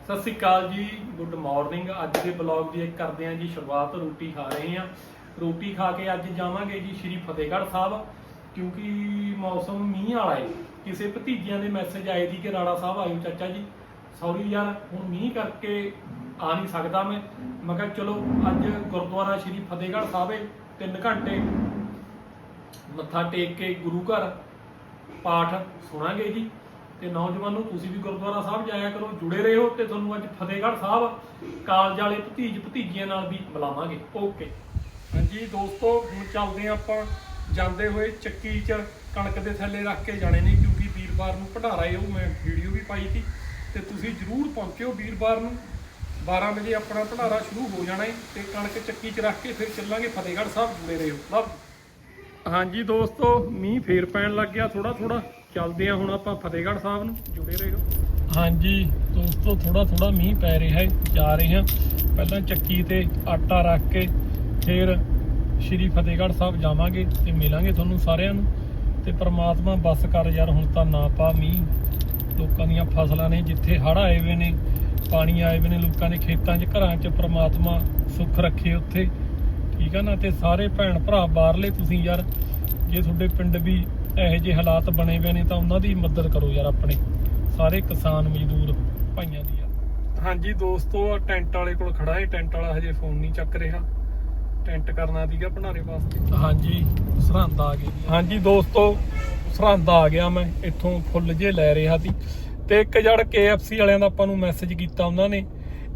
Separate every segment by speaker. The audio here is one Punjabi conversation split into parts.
Speaker 1: ਸਤਿ ਸ੍ਰੀ ਅਕਾਲ ਜੀ, ਗੁੱਡ ਮਾਰਨਿੰਗ। ਅੱਜ ਦੇ ਬਲੌਗ ਦੀ ਇੱਕ ਕਰਦੇ ਹਾਂ ਜੀ ਸ਼ੁਰੂਆਤ, ਰੋਟੀ ਖਾ ਰਹੇ ਹਾਂ। ਰੋਟੀ ਖਾ ਕੇ ਅੱਜ ਜਾਵਾਂਗੇ ਜੀ ਸ਼੍ਰੀ ਫਤਿਹਗੜ੍ਹ ਸਾਹਿਬ, ਕਿਉਂਕਿ ਮੌਸਮ ਮੀਂਹ ਵਾਲਾ ਹੈ। ਕਿਸੇ ਭਤੀਜਿਆਂ ਦੇ ਮੈਸੇਜ ਆਏ ਸੀ ਕਿ ਰਾਣਾ ਸਾਹਿਬ ਆਇਓ ਚਾਚਾ ਜੀ। ਸੌਰੀ ਯਾਰ, ਹੁਣ ਮੀਂਹ ਕਰਕੇ ਆ ਨਹੀਂ ਸਕਦਾ ਮੈਂ। ਮੈਂ ਕਿਹਾ ਚਲੋ, ਅੱਜ ਗੁਰਦੁਆਰਾ ਸ਼੍ਰੀ ਫਤਿਹਗੜ੍ਹ ਸਾਹਿਬ ਏ 3 ਘੰਟੇ। ਮੱਥਾ ਟੇਕ ਕੇ ਗੁਰੂ ਘਰ ਪਾਠ ਸੁਣਾਂਗੇ ਜੀ। ਤੇ ਨੌਜਵਾਨੋ ਤੁਸੀਂ ਵੀ ਗੁਰਦੁਆਰਾ ਸਾਹਿਬ ਜਾਇਆ ਕਰੋ ਜੁੜੇ ਰਹੋ ਤੇ ਤੁਹਾਨੂੰ ਅੱਜ ਫਤਿਹਗੜ੍ਹ ਸਾਹਿਬ ਕਾਲਜ ਵਾਲੇ ਭਤੀਜ ਭਤੀਜੀਆਂ ਨਾਲ ਵੀ ਮਿਲਾਵਾਂਗੇ। ਓਕੇ। ਹਾਂਜੀ ਦੋਸਤੋ ਹੁਣ ਚੱਲਦੇ ਹਾਂ ਆਪਾਂ। ਜਾਂਦੇ ਹੋਏ ਚੱਕੀ 'ਚ ਕਣਕ ਦੇ ਥੱਲੇ ਰੱਖ ਕੇ ਜਾਣੇ ਨੇ ਕਿਉਂਕਿ ਵੀਰਵਾਰ ਨੂੰ ਭੰਡਾਰਾ ਹੈ ਉਹ ਮੈਂ ਵੀਡੀਓ ਵੀ ਪਾਈ ਸੀ। ਤੇ ਤੁਸੀਂ ਜਰੂਰ ਪਹੁੰਚਿਓ ਵੀਰਵਾਰ ਨੂੰ। 12 ਵਜੇ ਆਪਣਾ ਭੰਡਾਰਾ ਸ਼ੁਰੂ ਹੋ ਜਾਣਾ ਹੈ ਤੇ ਕਣਕ ਚੱਕੀ 'ਚ ਰੱਖ ਕੇ ਫਿਰ ਚੱਲਾਂਗੇ ਫਤਿਹਗੜ੍ਹ ਸਾਹਿਬ ਜੁੜੇ ਰਹੋ। ਲਵ ਹਾਂਜੀ ਦੋਸਤੋ ਮੀਂਹ ਫੇਰ ਪੈਣ ਲੱਗ ਗਿਆ ਥੋੜਾ ਥੋੜਾ ਚੱਲਦੇ ਆ ਹੁਣ ਆਪਾਂ ਫਤਿਹਗੜ੍ਹ ਸਾਹਿਬ ਨੂੰ, ਜੁੜੇ ਰਹੋ। ਹਾਂਜੀ, ਦੋਸਤੋ ਥੋੜਾ ਥੋੜਾ ਮੀਂਹ ਪੈ ਰਿਹਾ ਹੈ, ਜਾ ਰਹੇ ਹਾਂ। ਪਹਿਲਾਂ ਚੱਕੀ ਤੇ ਆਟਾ ਰੱਖ ਕੇ ਫਿਰ ਸ਼੍ਰੀ ਫਤਿਹਗੜ੍ਹ ਸਾਹਿਬ ਜਾਵਾਂਗੇ ਤੇ ਮਿਲਾਂਗੇ ਤੁਹਾਨੂੰ ਸਾਰਿਆਂ ਨੂੰ। ਤੇ ਪ੍ਰਮਾਤਮਾ ਬੱਸ ਕਰ ਯਾਰ, ਹੁਣ ਤਾਂ ਨਾ ਪਾ ਮੀਂਹ। ਲੋਕਾਂ ਦੀਆਂ ਫਸਲਾਂ ਨੇ ਜਿੱਥੇ ਹੜ੍ਹ ਆਏ ਹੋਏ ਨੇ, ਪਾਣੀ ਆਏ ਵੇ ਨੇ, ਲੋਕਾਂ ਦੇ ਖੇਤਾਂ 'ਚ, ਘਰਾਂ 'ਚ, ਪ੍ਰਮਾਤਮਾ ਸੁੱਖ ਰੱਖੇ ਉੱਥੇ। ਠੀਕ ਆ ਨਾ? ਤੇ ਸਾਰੇ ਭੈਣ ਭਰਾ ਬਾਹਰਲੇ ਤੁਸੀਂ ਯਾਰ, ਜੇ ਤੁਹਾਡੇ ਪਿੰਡ ਵੀ ਇਹੋ ਜਿਹੇ ਹਾਲਾਤ ਬਣੇ ਹੋਏ ਨੇ ਤਾਂ ਉਹਨਾਂ ਦੀ ਮਦਦ ਕਰੋ ਯਾਰ ਆਪਣੇ। ਸਾਰੇ ਕਿਸਾਨ ਮਜ਼ਦੂਰ ਭਾਈਆਂ ਦੀ ਯਾਰ ਹਾਂਜੀ ਦੋਸਤੋ ਟੈਂਟ ਵਾਲੇ ਕੋਲ ਖੜਾ ਹੈ ਟੈਂਟ ਵਾਲਾ ਹਜੇ ਫੋਨ ਨਹੀਂ ਚੱਕ ਰਿਹਾ। ਟੈਂਟ ਕਰਨਾ ਸੀਗਾ ਭੰਡਾਰੇ ਵਾਸਤੇ। ਹਾਂਜੀ ਸਰਹੰਦ ਆ ਗਈ ਹਾਂਜੀ ਦੋਸਤੋ ਸਰਹੰਦ ਆ ਗਿਆ ਮੈਂ। ਇੱਥੋਂ ਫੁੱਲ ਜੇ ਲੈ ਰਿਹਾ ਸੀ। ਤੇ ਇੱਕ ਜੜ KFC ਵਾਲਿਆਂ ਦਾ ਆਪਾਂ ਨੂੰ ਮੈਸੇਜ ਕੀਤਾ ਉਹਨਾਂ ਨੇ।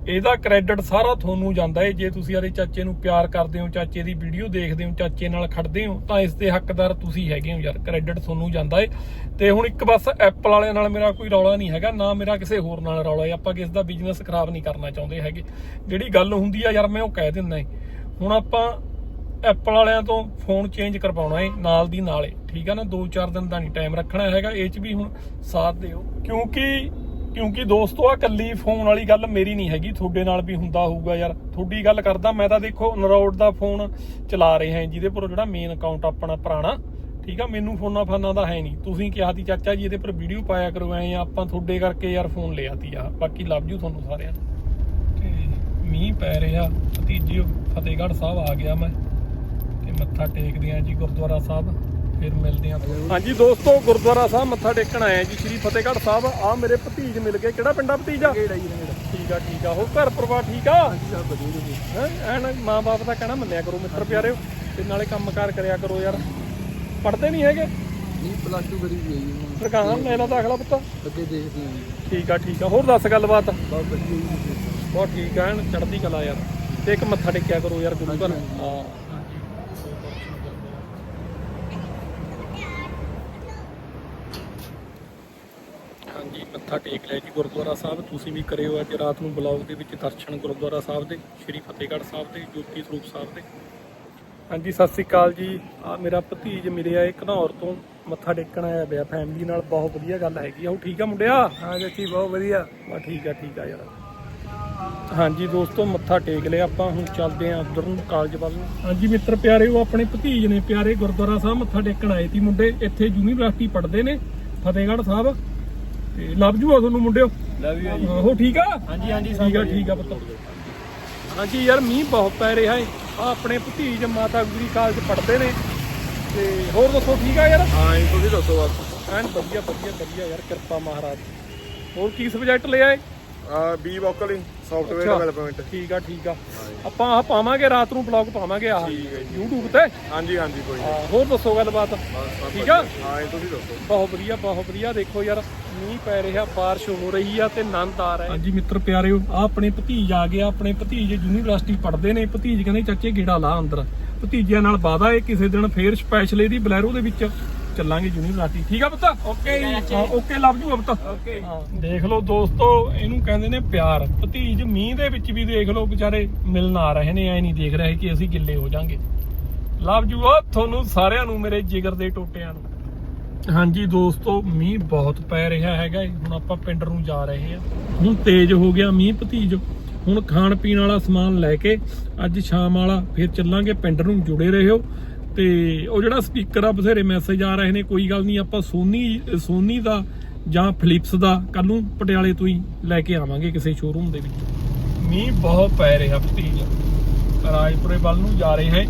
Speaker 1: ਇਹਦਾ ਕ੍ਰੈਡਿਟ ਸਾਰਾ ਤੁਹਾਨੂੰ ਜਾਂਦਾ ਏ। ਜੇ ਤੁਸੀਂ ਆਦੇ ਚਾਚੇ ਨੂੰ ਪਿਆਰ ਕਰਦੇ ਹੋ, ਚਾਚੇ ਦੀ ਵੀਡੀਓ ਦੇਖਦੇ ਹੋ, ਚਾਚੇ ਨਾਲ ਖੜਦੇ ਹੋ, ਤਾਂ ਇਸ ਦੇ ਹੱਕਦਾਰ ਤੁਸੀਂ ਹੈਗੇ ਹੋ ਯਾਰ। ਕ੍ਰੈਡਿਟ ਤੁਹਾਨੂੰ ਜਾਂਦਾ ਏ। ਤੇ ਹੁਣ ਇੱਕ ਬਸ ਐਪਲ ਵਾਲਿਆਂ ਨਾਲ ਮੇਰਾ ਕੋਈ ਰੌਲਾ ਨਹੀਂ ਹੈਗਾ, ਨਾ ਮੇਰਾ ਕਿਸੇ ਹੋਰ ਨਾਲ ਰੌਲਾ ਹੈ ਆਪਾਂ ਕਿਸੇ ਦਾ ਬਿਜ਼ਨਸ ਖਰਾਬ ਨਹੀਂ ਕਰਨਾ ਚਾਹੁੰਦੇ ਹੈਗੇ। ਜਿਹੜੀ ਗੱਲ ਹੁੰਦੀ ਆ ਯਾਰ, ਮੈਂ ਉਹ ਕਹਿ ਦਿੰਦਾ ਏ। ਹੁਣ ਆਪਾਂ ਐਪਲ ਵਾਲਿਆਂ ਤੋਂ ਫੋਨ ਚੇਂਜ ਕਰਵਾਉਣਾ ਏ, ਨਾਲ ਦੀ ਨਾਲੇ ਠੀਕ ਆ ਨਾ? 2-4 ਦਿਨ ਦਾ ਨਹੀਂ ਟਾਈਮ ਰੱਖਣਾ ਹੈਗਾ। ਇਹ ਚ ਵੀ ਹੁਣ ਸਾਥ ਦਿਓ। ਕਿਉਂਕਿ ਕਿਉਂਕਿ ਦੋਸਤੋ ਆ ਕੱਲੀ ਫੋਨ ਵਾਲੀ ਗੱਲ ਮੇਰੀ ਨਹੀਂ ਹੈਗੀ। ਤੁਹਾਡੇ ਨਾਲ ਵੀ ਹੁੰਦਾ ਹੋਊਗਾ ਯਾਰ। ਤੁਹਾਡੀ ਗੱਲ ਕਰਦਾ, ਮੈਂ ਤਾਂ ਦੇਖੋ ਨਰੋਡ ਦਾ ਫੋਨ ਚਲਾ ਰਿਹਾ ਹਾਂ ਜਿਹਦੇ ਪਰ ਜਿਹੜਾ ਮੇਨ ਅਕਾਊਂਟ ਆਪਣਾ ਪੁਰਾਣਾ, ਠੀਕ ਆ, ਮੈਨੂੰ ਫੋਨਾਂ ਫਾਨਾਂ ਦਾ ਹੈ ਨਹੀਂ। ਤੁਸੀਂ ਕਿਹਾ ਸੀ ਚਾਚਾ ਜੀ, ਇਹਦੇ ਪਰ ਵੀਡੀਓ ਪਾਇਆ ਕਰੋ, ਐ ਆਪਾਂ ਤੁਹਾਡੇ ਕਰਕੇ ਯਾਰ ਫੋਨ ਲਿਆ ਤੀ ਆ ਬਾਕੀ ਲਵ ਯੂ ਤੁਹਾਨੂੰ ਸਾਰਿਆਂ ਨੂੰ। ਤੇ ਮੀਂਹ ਪੈ ਰਿਹਾ ਭਤੀਜਿਓ ਫਤਿਹਗੜ੍ਹ ਸਾਹਿਬ ਆ ਗਿਆ ਮੈਂ, ਤੇ ਮੱਥਾ ਟੇਕਦੇ ਆਂ ਜੀ ਗੁਰਦੁਆਰਾ ਸਾਹਿਬ। ਫਿਰ ਮਿਲਦੇ ਆਂ ਹਾਂਜੀ ਦੋਸਤੋ ਗੁਰਦੁਆਰਾ ਸਾਹਿਬ ਮੱਥਾ ਟੇਕਣ ਆਏ ਆ ਜੀ ਸ੍ਰੀ ਫਤਿਹਗੜ੍ਹ ਸਾਹਿਬ। ਆ ਮੇਰੇ ਭਤੀਜ ਮਿਲ ਗਏ। ਕਿਹੜਾ ਪਿੰਡਾ ਭਤੀਜਾ? ਠੀਕ ਆ ਠੀਕ ਆ। ਹੋ ਘਰ ਪਰਿਵਾਰ ਠੀਕ ਆ? ਹੈ ਐਨ ਮਾਂ-ਬਾਪ ਦਾ ਕਹਿਣਾ ਮੰਨਿਆ ਕਰੋ ਮਿੱਤਰ ਪਿਆਰਿਓ। ਤੇ ਨਾਲੇ ਕੰਮਕਾਰ ਕਰਿਆ ਕਰੋ ਯਾਰ। ਪੜਦੇ ਨਹੀਂ ਹੈਗੇ?
Speaker 2: ਨਹੀਂ ਪਲੱਸ 2 ਕਰੀ ਗਈ ਹੁਣ
Speaker 1: ਸਰਕਾਰ ਲੈ ਲਾ ਦਾਖਲਾ ਪੁੱਤ
Speaker 2: ਅੱਗੇ ਦੇਖਦੇ ਹਾਂ
Speaker 1: ਠੀਕ ਆ ਠੀਕ ਆ। ਹੋਰ ਦੱਸ ਗੱਲਬਾਤ?
Speaker 2: ਬਹੁਤ ਵਧੀਆ ਜੀ।
Speaker 1: ਬਹੁਤ ਠੀਕ ਆ ਐਨ ਚੜ੍ਹਦੀ ਕਲਾ ਯਾਰ। ਤੇ ਇੱਕ ਮੱਥਾ ਟੇਕਿਆ ਕਰੋ ਯਾਰ ਗੁਰੂ ਘਰ। ਹਾਂ ਹਾਂਜੀ ਮੱਥਾ ਟੇਕ ਲਿਆ ਜੀ ਗੁਰਦੁਆਰਾ ਸਾਹਿਬ। ਤੁਸੀਂ ਵੀ ਕਰਿਓ ਅੱਜ ਰਾਤ ਨੂੰ ਬਲੌਗ ਦੇ ਵਿੱਚ ਦਰਸ਼ਨ ਗੁਰਦੁਆਰਾ ਸਾਹਿਬ ਦੇ ਸ਼੍ਰੀ ਫਤਿਹਗੜ੍ਹ ਸਾਹਿਬ ਦੇ ਜੋਤੀ ਸਰੂਪ ਸਾਹਿਬ ਦੇ। ਹਾਂਜੀ ਸਤਿ ਸ੍ਰੀ ਅਕਾਲ ਜੀ। ਆ ਮੇਰਾ ਭਤੀਜ ਮਿਲਿਆ ਇਹ ਘਨੌਰ ਤੋਂ ਮੱਥਾ ਟੇਕਣ ਆਇਆ ਪਿਆ ਫੈਮਿਲੀ ਨਾਲ ਬਹੁਤ ਵਧੀਆ ਗੱਲ ਹੈਗੀ ਆ। ਉਹ ਠੀਕ ਆ ਮੁੰਡਿਆ?
Speaker 2: ਹਾਂ ਜੱਟੀ ਬਹੁਤ ਵਧੀਆ।
Speaker 1: ਵਾ ਠੀਕ ਆ ਠੀਕ ਆ ਯਾਰ। ਹਾਂਜੀ ਦੋਸਤੋ ਮੱਥਾ ਟੇਕ ਲਿਆ ਆਪਾਂ ਹੁਣ ਚੱਲਦੇ ਆਂ ਉਧਰ ਨੂੰ ਕਾਲਜ ਵੱਲ ਨੂੰ। ਹਾਂਜੀ ਮਿੱਤਰ ਪਿਆਰੇ ਉਹ ਆਪਣੇ ਭਤੀਜ ਨੇ ਪਿਆਰੇ ਗੁਰਦੁਆਰਾ ਸਾਹਿਬ ਮੱਥਾ ਟੇਕਣ ਆਏ ਸੀ ਮੁੰਡੇ। ਇੱਥੇ ਯੂਨੀਵਰਸਿਟੀ ਪੜ੍ਹਦੇ ਨੇ ਫਤਿਹਗੜ੍ਹ ਸਾਹਿਬ। ਤੇ ਲਵ ਜੂ ਆ ਤੁਹਾਨੂੰ ਮੁੰਡਿਓ
Speaker 2: ਲਵ ਯੂ
Speaker 1: ਉਹ ਠੀਕ ਆ?
Speaker 2: ਹਾਂਜੀ ਹਾਂਜੀ
Speaker 1: ਠੀਕ ਆ ਠੀਕ ਆ ਪੁੱਤ। ਹਾਂਜੀ ਯਾਰ ਮੀਂਹ ਬਹੁਤ ਪੈ ਰਿਹਾ ਹੈ ਆ ਆਪਣੇ ਭਤੀਜ ਮਾਤਾ ਗੁਜਰੀ ਕਾਲਜ ਪੜ੍ਹਦੇ ਨੇ। ਤੇ ਹੋਰ ਦੱਸੋ ਠੀਕ ਆ ਯਾਰ?
Speaker 2: ਹਾਂ ਜੀ ਤੁਸੀਂ ਦੱਸੋ ਬਸ।
Speaker 1: ਐਨ ਵਧੀਆ ਵਧੀਆ ਵਧੀਆ ਯਾਰ ਕਿਰਪਾ ਮਹਾਰਾਜ। ਹੋਰ ਕੀ ਸਬਜੈਕਟ ਲਿਆ ਏ?
Speaker 2: ਬੀ ਵੋਕਲ ਸੌਫਟਵੇਅਰ
Speaker 1: ਅੱਛਾ।
Speaker 2: ਡਿਵੈਲਪਮੈਂਟ
Speaker 1: ਠੀਕ ਆ ਠੀਕ ਆ। ਆਪਾਂ ਆਹ ਪਾਵਾਂਗੇ ਰਾਤ ਨੂੰ ਬਲੌਗ ਪਾਵਾਂਗੇ ਆਹ
Speaker 2: ਠੀਕ ਹੈ ਜੀ।
Speaker 1: YouTube ਤੇ?
Speaker 2: ਹਾਂਜੀ ਹਾਂਜੀ ਕੋਈ ਨਹੀਂ।
Speaker 1: ਹਾਂ, ਹੋਰ ਦੱਸੋ ਗੱਲਬਾਤ?
Speaker 2: ਬਸ ਸਭ
Speaker 1: ਠੀਕ ਆ?
Speaker 2: ਵਧੀਆ। ਹਾਂ ਜੀ ਤੁਸੀਂ ਦੱਸੋ।
Speaker 1: ਬਹੁਤ ਵਧੀਆ ਬਹੁਤ ਵਧੀਆ। ਦੇਖੋ ਯਾਰ ਮੀਂਹ ਪੈ ਰਿਹਾ ਬਾਰਿਸ਼ ਹੋ ਰਹੀ ਆ ਤੇ ਆਨੰਦ ਆ ਰਿਹਾ ਹਾਂਜੀ ਮਿੱਤਰ ਪਿਆਰਿਓ ਆ ਆਪਣੇ ਭਤੀਜ ਆ ਗਿਆ ਆਪਣੇ ਭਤੀਜ ਯੂਨੀਵਰਸਿਟੀ ਪੜ੍ਹਦੇ ਨੇ। ਭਤੀਜ ਕਹਿੰਦੇ ਚਾਚੇ ਗੇੜਾ ਲਾ ਅੰਦਰ। ਭਤੀਜਿਆਂ ਨਾਲ ਵਾਦਾ ਏ ਕਿਸੇ ਦਿਨ ਫੇਰ ਸਪੈਸ਼ਲ ਇਹਦੀ ਬਲੈਰੋ ਦੇ ਵਿੱਚ। ਚੱਲਾਂਗੇ ਯੂਨੀਵਰਸਿਟੀ। ਠੀਕ ਆ ਪੁੱਤ? ਓਕੇ ਓਕੇ ਲਵ ਯੂ ਪੁੱਤ। ਓਕੇ ਦੇਖ ਲਓ ਦੋਸਤੋ ਇਹਨੂੰ ਕਹਿੰਦੇ ਨੇ ਪਿਆਰ। ਭਤੀਜ ਮੀਂਹ ਦੇ ਵਿੱਚ ਵੀ ਦੇਖ ਲਓ ਵਿਚਾਰੇ ਮਿਲਣ ਆ ਰਹੇ ਨੇ ਐ ਨਹੀਂ ਦੇਖ ਰਹੇ ਕਿ ਅਸੀਂ ਗਿੱਲੇ ਹੋ ਜਾਾਂਗੇ। ਲਵ ਯੂ ਆ ਤੁਹਾਨੂੰ ਸਾਰਿਆਂ ਨੂੰ ਮੇਰੇ ਜਿਗਰ ਦੇ ਟੋਟਿਆਂ ਨੂੰ। ਹਾਂਜੀ ਦੋਸਤੋ ਮੀਂਹ ਬਹੁਤ ਪੈ ਰਿਹਾ ਹੈਗਾ। ਹੁਣ ਆਪਾਂ ਪਿੰਡ ਨੂੰ ਜਾ ਰਹੇ ਹਾਂ। ਹੁਣ ਤੇਜ਼ ਹੋ ਗਿਆ ਮੀਂਹ ਭਤੀਜ। ਹੁਣ ਖਾਣ ਪੀਣ ਵਾਲਾ ਸਮਾਨ ਲੈ ਕੇ ਅੱਜ ਸ਼ਾਮ ਵਾਲਾ ਫਿਰ ਚੱਲਾਂਗੇ। ਪਿੰਡ ਨੂੰ ਜੁੜੇ ਰਹੋ। ਤੇ ਉਹ ਜਿਹੜਾ ਸਪੀਕਰ ਆ, ਬਥੇਰੇ ਮੈਸੇਜ ਆ ਰਹੇ ਨੇ, ਕੋਈ ਗੱਲ ਨਹੀਂ, ਆਪਾਂ ਸੋਨੀ ਸੋਨੀ ਦਾ ਜਾਂ ਫਿਲਿਪਸ ਦਾ ਕੱਲ ਨੂੰ ਪਟਿਆਲੇ ਤੋਂ ਹੀ ਲੈ ਕੇ ਆਵਾਂਗੇ ਕਿਸੇ ਸ਼ੋਰੂਮ ਦੇ ਵਿੱਚ। ਮੀਂਹ ਬਹੁਤ ਪੈ ਰਿਹਾ ਭਤੀਜ। ਰਾਜਪੁਰੇ ਵੱਲ ਨੂੰ ਜਾ ਰਹੇ ਹੈ।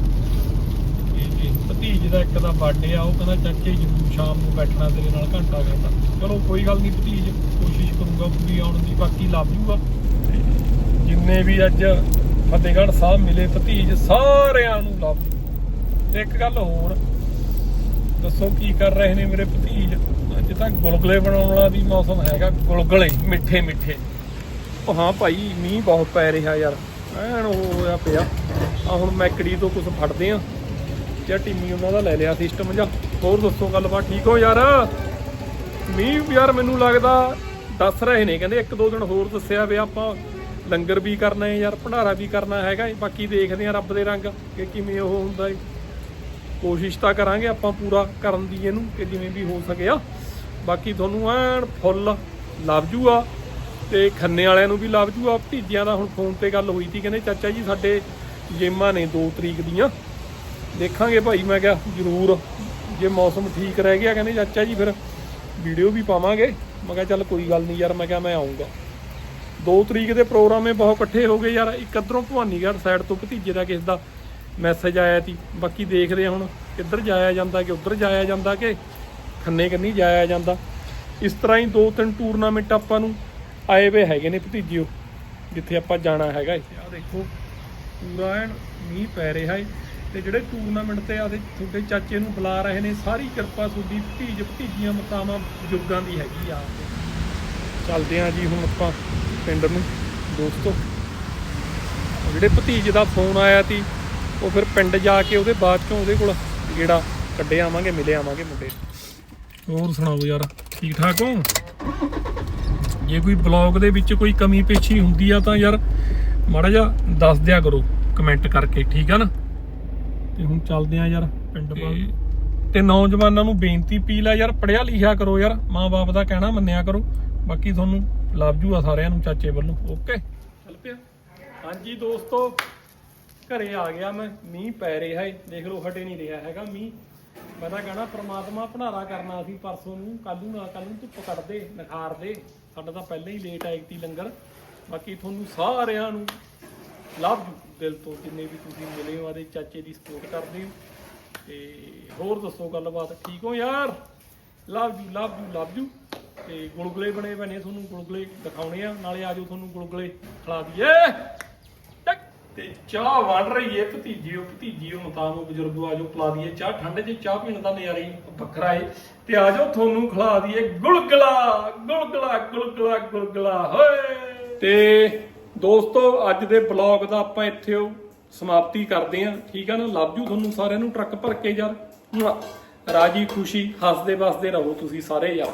Speaker 1: ਤੇ ਭਤੀਜ ਦਾ ਇੱਕ ਦਾ ਬਰਥਡੇ ਆ, ਉਹ ਕਹਿੰਦਾ, ਚਾਚੇ, ਜਰੂਰ ਸ਼ਾਮ ਨੂੰ ਬੈਠਣਾ ਤੇਰੇ ਨਾਲ, ਘੰਟਾ ਘੰਟਾ ਚਲੋ, ਕੋਈ ਗੱਲ ਨਹੀਂ ਭਤੀਜ, ਕੋਸ਼ਿਸ਼ ਕਰੂੰਗਾ ਪੂਰੀ ਆਉਣ ਦੀ, ਬਾਕੀ ਲੱਭ ਜੂਗਾ। ਜਿੰਨੇ ਵੀ ਅੱਜ ਫਤਿਹਗੜ੍ਹ ਸਾਹਿਬ ਮਿਲੇ, ਭਤੀਜ ਸਾਰਿਆਂ ਨੂੰ ਲੱਭ ਤੇ ਇੱਕ ਗੱਲ ਹੋਰ, ਦੱਸੋ ਕੀ ਕਰ ਰਹੇ ਨੇ ਮੇਰੇ ਭਤੀਜ? ਅੱਜ ਤਾਂ ਗੁਲਗੁਲੇ ਬਣਾਉਣ ਵਾਲਾ ਵੀ ਮੌਸਮ ਹੈਗਾ, ਗੁਲਗੁਲੇ, ਮਿੱਠੇ ਮਿੱਠੇ। ਉਹ ਹਾਂ ਭਾਈ, ਮੀਂਹ ਬਹੁਤ ਪੈ ਰਿਹਾ ਯਾਰ, ਐਨ ਉਹ ਹੋਇਆ ਪਿਆ। ਆ ਹੁਣ ਮੈਕੜੀ ਤੋਂ ਕੁਝ ਫੜਦੇ ਆ। ਜਾਂ ਟੀਮੀ ਉਹਨਾਂ ਦਾ ਲੈ ਲਿਆ ਸਿਸਟਮ ਜਾਂ। ਹੋਰ ਦੱਸੋ ਗੱਲਬਾਤ, ਠੀਕ ਹੋ ਯਾਰ? ਮੀਂਹ ਵੀ ਯਾਰ ਮੈਨੂੰ ਲੱਗਦਾ ਦੱਸ ਰਹੇ ਨੇ, ਕਹਿੰਦੇ ਇੱਕ ਦੋ ਦਿਨ ਹੋਰ ਦੱਸਿਆ ਵੀ ਆਪਾਂ। ਲੰਗਰ ਵੀ ਕਰਨਾ ਹੈ ਯਾਰ, ਭੰਡਾਰਾ ਵੀ ਕਰਨਾ ਹੈਗਾ ਏ। ਬਾਕੀ ਦੇਖਦੇ ਆ ਰੱਬ ਦੇ ਰੰਗ ਕਿ ਕਿਵੇਂ ਉਹ ਹੁੰਦਾ ਏ ਕੋਸ਼ਿਸ਼ ਤਾਂ ਕਰਾਂਗੇ ਆਪਾਂ ਪੂਰਾ ਕਰਨ ਦੀ ਇਹਨੂੰ ਕਿ ਜਿਵੇਂ ਵੀ ਹੋ ਸਕਿਆ ਬਾਕੀ ਤੁਹਾਨੂੰ ਐਨ ਫੁੱਲ ਲੱਭ ਜੂਗਾ ਤੇ ਖੰਨੇ ਵਾਲਿਆਂ ਨੂੰ ਵੀ ਲੱਭ ਜੂਗਾ। ਭਤੀਜਿਆਂ ਦਾ ਹੁਣ ਫੋਨ ਤੇ ਗੱਲ ਹੋਈ ਸੀ, ਕਹਿੰਦੇ ਚਾਚਾ ਜੀ ਸਾਡੇ ਗੇਮਾਂ ਨੇ 2 ਤਰੀਕ ਦੀਆਂ। ਦੇਖਾਂਗੇ ਭਾਈ, ਮੈਂ ਕਿਹਾ ਜ਼ਰੂਰ। ਜੇ ਮੌਸਮ ਠੀਕ ਰਹਿ ਗਿਆ, ਕਹਿੰਦੇ ਚਾਚਾ ਜੀ ਫਿਰ ਵੀਡੀਓ ਵੀ ਪਾਵਾਂਗੇ। ਮੈਂ ਕਿਹਾ ਚੱਲ ਕੋਈ ਗੱਲ ਨਹੀਂ ਯਾਰ, ਮੈਂ ਕਿਹਾ ਮੈਂ ਆਉਂਗਾ 2 ਤਰੀਕ ਦੇ ਪ੍ਰੋਗਰਾਮੇ ਬਹੁਤ ਇਕੱਠੇ ਹੋ ਗਏ ਯਾਰ। ਇੱਕ ਅਧਰੋਂ ਭਵਾਨੀਗੜ੍ਹ ਸਾਈਡ ਤੋਂ ਭਤੀਜੇ ਦਾ ਕਿਸ ਦਾ ਮੈਸੇਜ ਆਇਆ ਸੀ। ਬਾਕੀ ਦੇਖਦੇ ਹੁਣ ਕਿੱਧਰ ਜਾਇਆ ਜਾਂਦਾ ਕਿ ਉੱਧਰ ਜਾਇਆ ਜਾਂਦਾ ਕਿ ਖੰਨੇ ਕੰਨੀ ਜਾਇਆ ਜਾਂਦਾ। ਇਸ ਤਰ੍ਹਾਂ ਹੀ ਦੋ ਤਿੰਨ ਟੂਰਨਾਮੈਂਟ ਆਪਾਂ ਨੂੰ ਆਏ ਵੇ ਹੈਗੇ ਨੇ ਭਤੀਜਿਓ ਜਿੱਥੇ ਆਪਾਂ ਜਾਣਾ ਹੈਗਾ ਆ ਦੇਖੋ ਪੂਰਾ ਐਨ ਮੀਂਹ ਪੈ ਰਿਹਾ ਏ ਤੇ ਜਿਹੜੇ ਟੂਰਨਾਮੈਂਟ ਤੇ ਆਦੇ ਤੁਹਾਡੇ ਚਾਚੇ ਨੂੰ ਬੁਲਾ ਰਹੇ ਨੇ ਸਾਰੀ ਕਿਰਪਾ ਤੁਹਾਡੀ ਭਤੀਜ ਭਤੀਜੀਆਂ ਮਤਾਵਾਂ ਬਜ਼ੁਰਗਾਂ ਦੀ ਹੈਗੀ ਆ। ਚੱਲਦੇ ਆ ਜੀ ਹੁਣ ਆਪਾਂ ਪਿੰਡ ਨੂੰ। ਦੋਸਤੋ ਜਿਹੜੇ ਭਤੀਜ ਦਾ ਫੋਨ ਆਇਆ ਸੀ ਉਹ ਫਿਰ ਪਿੰਡ ਜਾ ਕੇ ਉਹਦੇ ਬਾਅਦ ਚੋਂ ਉਹਦੇ ਕੋਲ ਗੇੜਾ ਕੱਢੇ ਆਵਾਂਗੇ ਮਿਲੇ ਆਵਾਂਗੇ ਮੁੰਡੇ। ਹੋਰ ਸੁਣਾਓ ਯਾਰ ਠੀਕ ਠਾਕ ਹੋ? ਜੇ ਕੋਈ ਬਲੌਗ ਦੇ ਵਿੱਚ ਕੋਈ ਕਮੀ ਪੇਸ਼ੀ ਹੁੰਦੀ ਆ ਤਾਂ ਯਾਰ ਮਾੜਾ ਜਿਹਾ ਦੱਸ ਦਿਆ ਕਰੋ ਕਮੈਂਟ ਕਰਕੇ ਠੀਕ ਆ ਨਾ? ਤੇ ਹੁਣ ਚੱਲਦੇ ਆ ਯਾਰ ਪਿੰਡ ਵੱਲ। ਤੇ ਨੌਜਵਾਨਾਂ ਨੂੰ ਬੇਨਤੀ ਪੀਲ ਆ ਯਾਰ ਪੜਿਆ ਲਿਖਿਆ ਕਰੋ ਯਾਰ ਮਾਂ-ਬਾਪ ਦਾ ਕਹਿਣਾ ਮੰਨਿਆ ਕਰੋ। ਬਾਕੀ ਤੁਹਾਨੂੰ ਲੱਭ ਜੂਆ ਸਾਰਿਆਂ ਨੂੰ ਚਾਚੇ ਵੱਲੋਂ ਓਕੇ? ਚੱਲ ਪਿਆ। ਹਾਂਜੀ ਦੋਸਤੋ ਘਰੇ ਆ ਗਿਆ ਮੈਂ, ਮੀਂਹ ਪੈ ਰਿਹਾ ਏ, ਦੇਖ ਲਓ ਹਟੇ ਨਹੀਂ ਰਿਹਾ ਹੈਗਾ ਮੀਂਹ। ਮੈਂ ਤਾਂ ਕਹਣਾ ਪ੍ਰਮਾਤਮਾ ਭੰਡਾਰਾ ਕਰਨਾ ਸੀ ਪਰਸੋਂ ਨੂੰ ਕੱਲ ਨੂੰ ਨਾ ਕੱਲ ਨੂੰ ਧੁੱਪ ਕੱਢ ਦੇ, ਨਿਖਾਰ ਦੇ। ਸਾਡਾ ਤਾਂ ਪਹਿਲਾਂ ਹੀ ਲੇਟ ਆਈ ਤੀ ਲੰਗਰ। ਬਾਕੀ ਤੁਹਾਨੂੰ ਸਾਰਿਆਂ ਨੂੰ ਲਵ ਯੂ ਦਿਲ ਤੋਂ, ਜਿੰਨੇ ਵੀ ਤੁਸੀਂ ਮਿਲੇ ਹੋ, ਆਦੇ ਚਾਚੇ ਦੀ ਸਪੋਰਟ ਕਰਦੇ ਹੋ। ਤੇ ਹੋਰ ਦੱਸੋ ਗੱਲਬਾਤ, ਠੀਕ ਹੋ ਯਾਰ? Love you love you love you. ਤੇ ਗੁਲਗੁਲੇ ਬਣੇ ਬਣੇ ਤੁਹਾਨੂੰ ਗੁਲਗੁਲੇ ਦਿਖਾਉਣੇ ਆ, ਨਾਲੇ ਆਜੋ ਤੁਹਾਨੂੰ ਗੁਲਗੁਲੇ ਖਿਲਾ ਦਈਏ। ਟਕ। ਤੇ ਚਾਹ ਵੜ ਰਹੀ ਏ ਭਤੀਜੀਓ ਭਤੀਜੀਓ ਮਤਾਮੋ ਬਜ਼ੁਰਗੋ ਆਜੋ ਪਿਲਾ ਦਈਏ। ਚਾਹ ਠੰਡ 'ਚ, ਚਾਹ ਪੀਣ ਦਾ ਨਜ਼ਾਰਾ ਹੀ ਵੱਖਰਾ ਏ। ਤੇ ਆਜੋ ਤੁਹਾਨੂੰ ਖਿਲਾ ਦਈਏ ਗੁਲਗੁਲਾ ਗੁਲਗੁਲਾ ਗੁਲਗੁਲਾ ਗੁਲਗੁਲਾ, ਹੋਏ। ਤੇ ਦੋਸਤੋ, ਅੱਜ ਦੇ ਬਲੌਗ ਦਾ ਆਪਾਂ ਇੱਥੇ ਸਮਾਪਤੀ ਕਰਦੇ ਆਂ। ਠੀਕ ਆ ਨਾ? ਲੱਭ ਜੂ ਤੁਹਾਨੂੰ ਸਾਰਿਆਂ ਨੂੰ, ਟਰੱਕ ਭਰ ਕੇ ਯਾਰ। ਰਾਜੀ ਖੁਸ਼ੀ, ਹੱਸਦੇ ਵਸਦੇ ਰਹੋ ਤੁਸੀਂ ਸਾਰੇ ਯਾਰ।